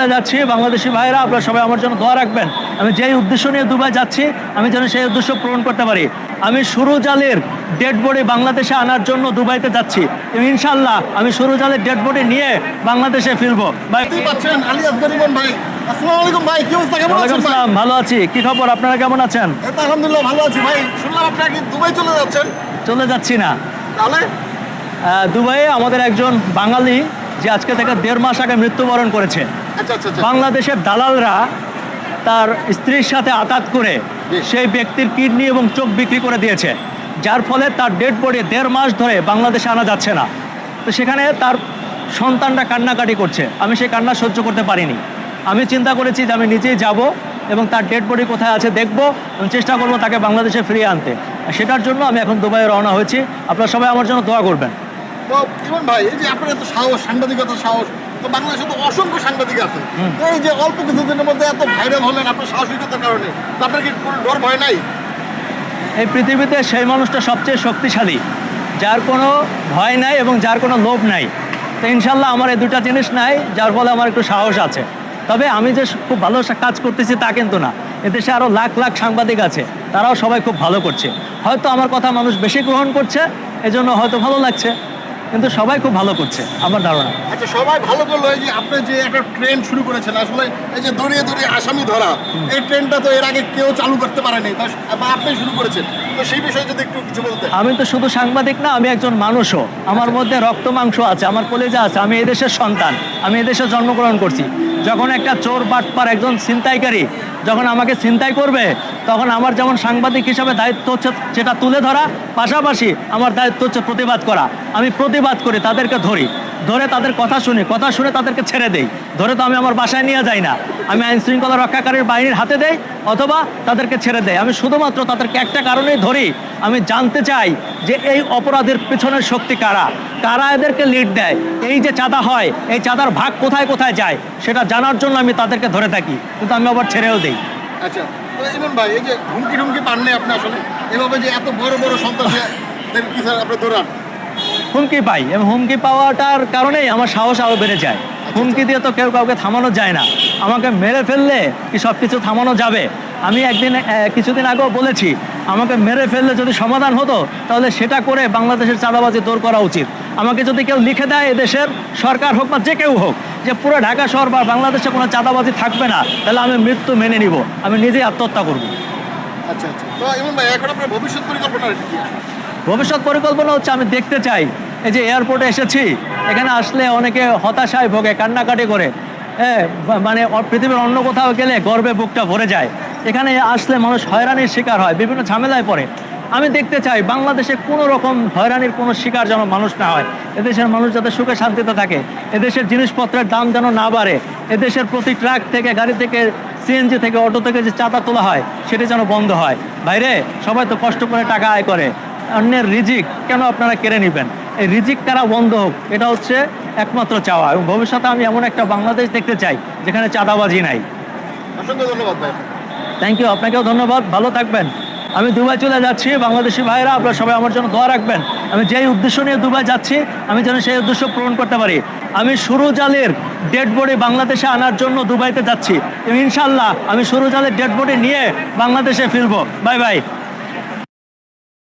চলে যাচ্ছি বাংলাদেশি ভাইরা আপনারা সবাই আমার জন্য দোয়া রাখবেন। আমি যেই উদ্দেশ্য নিয়ে দুবাই যাচ্ছি আমি যেন সেই উদ্দেশ্য পূরণ করতে পারি। আমি সুরুজ আলীর ডেড বডি বাংলাদেশে আনার জন্য দুবাইতে যাচ্ছি। ইনশাল্লাহ আমি সুরুজ আলীর ডেড বডি নিয়ে বাংলাদেশে ফিরবো। ভাই দেখতেই পাচ্ছেন আলিয়াস গরিবন ভাই। আসসালামু ভাই কি অবস্থা? কেমন আছেন ভাই? ভালো আছি। কি খবর? আপনারা কেমন আছেন? আলহামদুলিল্লাহ ভালো আছি ভাই। শুনলাম আপনি কি দুবাই চলে যাচ্ছেন? চলে যাচ্ছি না। তাহলে? দুবাইয়ে আমাদের একজন বাঙালি যে আজকে থেকে দেড় মাস আগে মৃত্যুবরণ করেছে। বাংলাদেশের দালালরা তার স্ত্রীর সাথে আঘাত করে সেই ব্যক্তির কিডনি এবং চোখ বিক্রি করে দিয়েছে যার ফলে তার ডেড বডি দেড় মাস ধরে বাংলাদেশে আনা যাচ্ছে না। তো সেখানে তার সন্তানরা কান্নাকাটি করছে। আমি সেই কান্না সহ্য করতে পারিনি। আমি চিন্তা করেছি যে আমি নিজেই যাব এবং তার ডেড বডি কোথায় আছে দেখব এবং চেষ্টা করব তাকে বাংলাদেশে ফিরিয়ে আনতে। সেটার জন্য আমি এখন দুবাইয়ে রওনা হয়েছি। আপনারা সবাই আমার জন্য দোয়া করবেন। তো ইমন ভাই এই যে আপনার এত সাহস সাংবাদিকতার সাহস তো বাংলাদেশে তো অসংখ্য সাংবাদিক আছে। তো এই যে অল্প কিছুদিনের মধ্যে এত ভাইরাল হলেন আপনার সাহসিকতার কারণে আপনার কি কোনো ডর ভয় নাই? এই পৃথিবীতে সেই মানুষটা সবচেয়ে শক্তিশালী যার কোনো ভয় নাই এবং যার কোনো লোভ নাই। তো ইনশাল্লাহ আমার এই দুটা জিনিস নাই যার ফলে আমার একটু সাহস আছে। তবে আমি যে খুব ভালো কাজ করতেছি তা কিন্তু না। এদেশে আরও লাখ লাখ সাংবাদিক আছে তারাও সবাই খুব ভালো করছে। হয়তো আমার কথা মানুষ বেশি গ্রহণ করছে এজন্য হয়তো ভালো লাগছে। কিন্তু সবাই খুব ভালো করছে আমার ধারণা। আচ্ছা সবাই ভালো করল এই যে আপনি যে একটা ট্রেন শুরু করেছেন আসলে এই যে দড়িয়ে দড়িয়ে আসামি ধরা এই ট্রেনটা তো এর আগে কেউ চালু করতে পারেনি বা আপনি শুরু করেছেন তো সেই বিষয়ে যদি একটু কিছু বলতেন। আমি তো শুধু সাংবাদিক না আমি একজন মানুষও। আমার মধ্যে রক্ত মাংস আছে আমার কলেজা আছে আমি এদেশের সন্তান আমি এদেশে জন্মগ্রহণ করছি। যখন একটা চোর বাটপার একজন ছিনতাইকারী যখন আমাকে চিন্তাই করবে, তখন আমার যেমন সাংবাদিক হিসাবে দায়িত্ব হচ্ছে সেটা তুলে ধরা, পাশাপাশি আমার দায়িত্ব হচ্ছে প্রতিবাদ করা। আমি প্রতিবাদ করি, তাদেরকে ধরি। ধরে তাদের কথা শুনি, কথা শুনে তাদেরকে ছেড়ে দেই। ধরে তো আমি আমার বাসায় নিয়ে যাই না। আমি আইন শৃঙ্খলা রক্ষাকারীর বাহিনীর হাতে দেই, অথবা তাদেরকে ছেড়ে দেয় আমি শুধুমাত্র তাদেরকে একটা কারণেই ধরি, আমি জানতে চাই যে এই অপরাধের পেছনের শক্তি কারা? কারা এদেরকে লিড দেয়? এই যে চাঁদা হয়, এই চাঁদার ভাগ কোথায় কোথায় যায়, সেটা জানার জন্য আমি তাদেরকে ধরে থাকি। কিন্তু আমি আবার ছেড়েও দিই। আচ্ছা তো ইমন ভাই এই যে হুমকি টুমকি পান নাই আপনি আসলে? এভাবে যে এত বড় বড় সন্ত্রাসীদের কি স্যার আপনি ধরান? হুমকি পাই এবং হুমকি পাওয়াটার কারণেই আমার সাহস আরও বেড়ে যায়। হুমকি দিয়ে তো কেউ কাউকে থামানো যায় না। আমাকে মেরে ফেললে কি সব কিছু থামানো যাবে? আমি একদিন কিছুদিন আগেও বলেছি আমাকে মেরে ফেললে যদি সমাধান হতো তাহলে সেটা করে বাংলাদেশের চাঁদাবাজি দূর করা উচিত। আমাকে যদি কেউ লিখে দেয় এদেশের সরকার হোক বা যে কেউ হোক যে পুরো ঢাকা শহর বা বাংলাদেশে কোনো চাঁদাবাজি থাকবে না তাহলে আমি মৃত্যু মেনে নিব। আমি নিজেই আত্মহত্যা করব। আচ্ছা আচ্ছা। তো ইমন ভাই এখন আপনার ভবিষ্যৎ পরিকল্পনা কি? ভবিষ্যৎ পরিকল্পনা হচ্ছে আমি দেখতে চাই। এই যে এয়ারপোর্টে এসেছি এখানে আসলে অনেকে হতাশায় ভোগে কান্নাকাটি করে। হ্যাঁ মানে পৃথিবীর অন্য কোথাও গেলে গর্বে বুকটা ভরে যায়। এখানে আসলে মানুষ হয়রানির শিকার হয় বিভিন্ন ঝামেলায় পড়ে। আমি দেখতে চাই বাংলাদেশে কোনো রকম হয়রানির কোনো শিকার যেন মানুষ না হয়। এদেশের মানুষ যাতে সুখে শান্তিতে থাকে। এদেশের জিনিসপত্রের দাম যেন না বাড়ে। এদেশের প্রতি ট্রাক থেকে গাড়ি থেকে সিএনজি থেকে অটো থেকে যে চাঁদা তোলা হয় সেটি যেন বন্ধ হয়। বাইরে সবাই তো কষ্ট করে টাকা আয় করে। অন্যের রিজিক কেন আপনারা কেড়ে নেবেন? এই রিজিক কারা বন্ধ হোক এটা হচ্ছে একমাত্র চাওয়া। এবং ভবিষ্যতে আমি এমন একটা বাংলাদেশ দেখতে চাই যেখানে চাঁদাবাজি নাই। অসংখ্য ধন্যবাদ ভাই। থ্যাংক ইউ আপনাকেও ধন্যবাদ। ভালো থাকবেন। আমি দুবাই চলে যাচ্ছি, বাংলাদেশি ভাইরা আপনারা সবাই আমার জন্য দোয়া রাখবেন। আমি যেই উদ্দেশ্য নিয়ে দুবাই যাচ্ছি, আমি যেন সেই উদ্দেশ্য পূরণ করতে পারি। আমি সরু জালের ডেড বডি বাংলাদেশে আনার জন্য দুবাইতে যাচ্ছি। ইনশাল্লাহ আমি সরু জালের ডেড বডি নিয়ে বাংলাদেশে ফিরবো। Bye bye